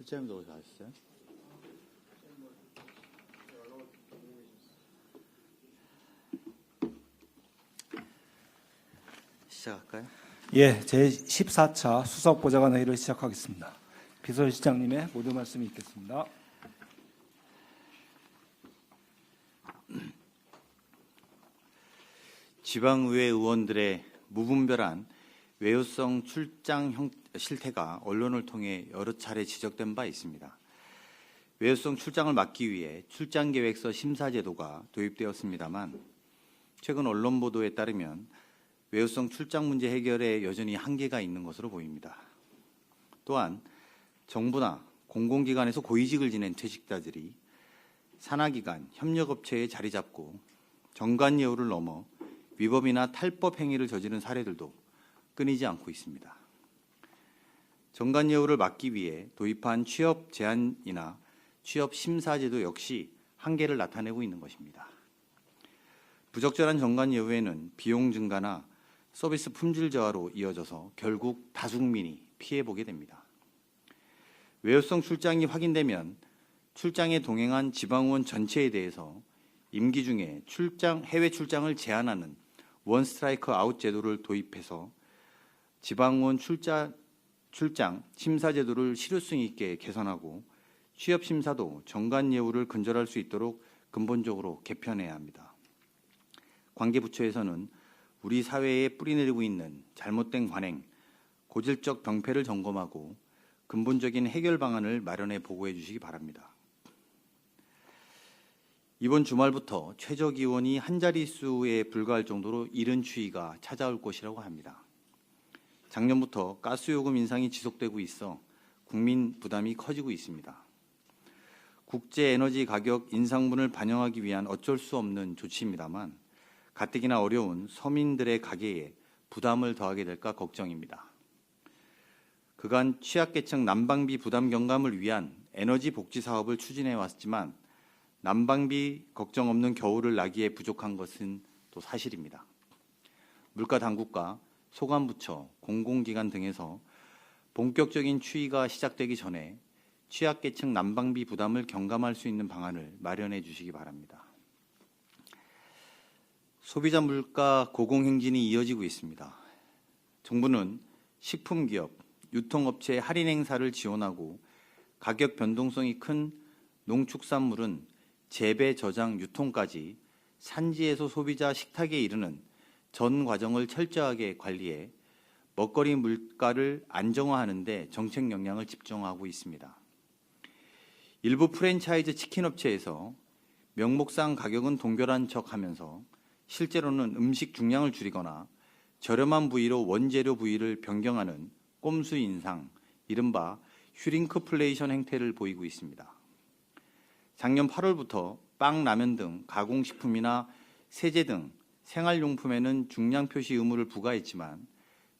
실장님도 어디서 하셨어요? 시작할까요? 예, 제 14차 수석 보좌관 회의를 시작하겠습니다. 비서실장님의 모두 말씀이 있겠습니다. 지방의회 의원들의 무분별한 외유성 출장 형, 실태가 언론을 통해 여러 차례 지적된 바 있습니다. 외유성 출장을 막기 위해 출장 계획서 심사 제도가 도입되었습니다만 최근 언론 보도에 따르면 외유성 출장 문제 해결에 여전히 한계가 있는 것으로 보입니다. 또한 정부나 공공기관에서 고위직을 지낸 퇴직자들이 산하기관, 협력업체에 자리 잡고 정관 예우를 넘어 위법이나 탈법 행위를 저지른 사례들도 끊이지 않고 있습니다. 정관 예우를 막기 위해 도입한 취업 제한이나 취업 심사제도 역시 한계를 나타내고 있는 것입니다. 부적절한 정관 예우에는 비용 증가나 서비스 품질 저하로 이어져서 결국 다국민이 피해 보게 됩니다. 외유성 출장이 확인되면 출장에 동행한 지방의원 전체에 대해서 임기 중에 출장 해외 출장을 제한하는 원 스트라이크 아웃 제도를 도입해서 지방의원 출자, 출장 심사 제도를 실효성 있게 개선하고 취업 심사도 정관 예우를 근절할 수 있도록 근본적으로 개편해야 합니다. 관계부처에서는 우리 사회에 뿌리내리고 있는 잘못된 관행, 고질적 병폐를 점검하고 근본적인 해결 방안을 마련해 보고해 주시기 바랍니다. 이번 주말부터 최저 기온이 한 자릿수에 불과할 정도로 이른 추위가 찾아올 것이라고 합니다. 작년부터 가스요금 인상이 지속되고 있어 국민 부담이 커지고 있습니다. 국제 에너지 가격 인상분을 반영하기 위한 어쩔 수 없는 조치입니다만 가뜩이나 어려운 서민들의 가계에 부담을 더하게 될까 걱정입니다. 그간 취약계층 난방비 부담 경감을 위한 에너지 복지 사업을 추진해 왔지만 난방비 걱정 없는 겨울을 나기에 부족한 것은 또 사실입니다. 물가 당국과 소관부처, 공공기관 등에서 본격적인 추이가 시작되기 전에 취약계층 난방비 부담을 경감할 수 있는 방안을 마련해 주시기 바랍니다. 소비자 물가 고공행진이 이어지고 있습니다. 정부는 식품기업, 유통업체 할인 행사를 지원하고 가격 변동성이 큰 농축산물은 재배, 저장, 유통까지 산지에서 소비자 식탁에 이르는 전 과정을 철저하게 관리해 먹거리 물가를 안정화하는 데 정책 역량을 집중하고 있습니다. 일부 프랜차이즈 치킨 업체에서 명목상 가격은 동결한 척 하면서 실제로는 음식 중량을 줄이거나 저렴한 부위로 원재료 부위를 변경하는 꼼수 인상, 이른바 슈링크플레이션 행태를 보이고 있습니다. 작년 8월부터 빵, 라면 등 가공식품이나 세제 등 생활용품에는 중량 표시 의무를 부과했지만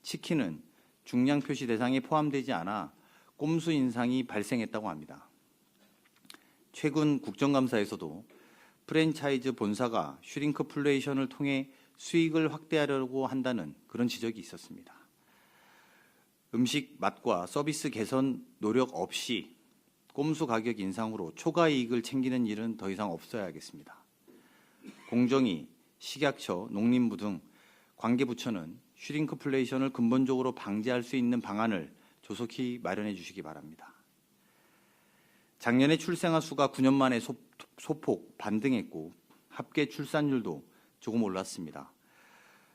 치킨은 중량 표시 대상에 포함되지 않아 꼼수 인상이 발생했다고 합니다. 최근 국정감사에서도 프랜차이즈 본사가 슈링크플레이션을 통해 수익을 확대하려고 한다는 그런 지적이 있었습니다. 음식 맛과 서비스 개선 노력 없이 꼼수 가격 인상으로 초과 이익을 챙기는 일은 더 이상 없어야겠습니다. 공정위, 식약처, 농림부 등 관계부처는 슈링크플레이션을 근본적으로 방지할 수 있는 방안을 조속히 마련해 주시기 바랍니다. 작년에 출생아 수가 9년 만에 소, 소폭 반등했고 합계 출산율도 조금 올랐습니다.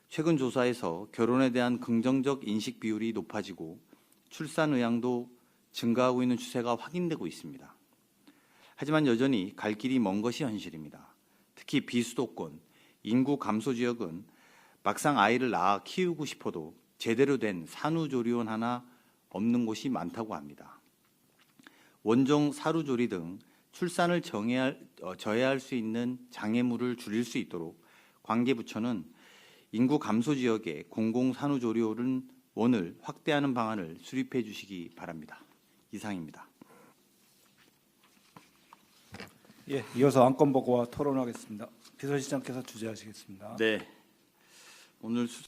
최근 조사에서 결혼에 대한 긍정적 인식 비율이 높아지고 출산 의향도 증가하고 있는 추세가 확인되고 있습니다. 하지만 여전히 갈 길이 먼 것이 현실입니다. 특히 비수도권, 인구 감소 지역은 막상 아이를 낳아 키우고 싶어도 제대로 된 산후조리원 하나 없는 곳이 많다고 합니다. 원종 사루조리 등 출산을 정해할, 어, 저해할 수 있는 장애물을 줄일 수 있도록 관계부처는 인구 감소 지역에 공공산후조리원 원을 확대하는 방안을 수립해 주시기 바랍니다. 이상입니다. 예, 이어서 안건 보고와 토론하겠습니다. 비서실장께서 주재하시겠습니다. 네. 오늘 수...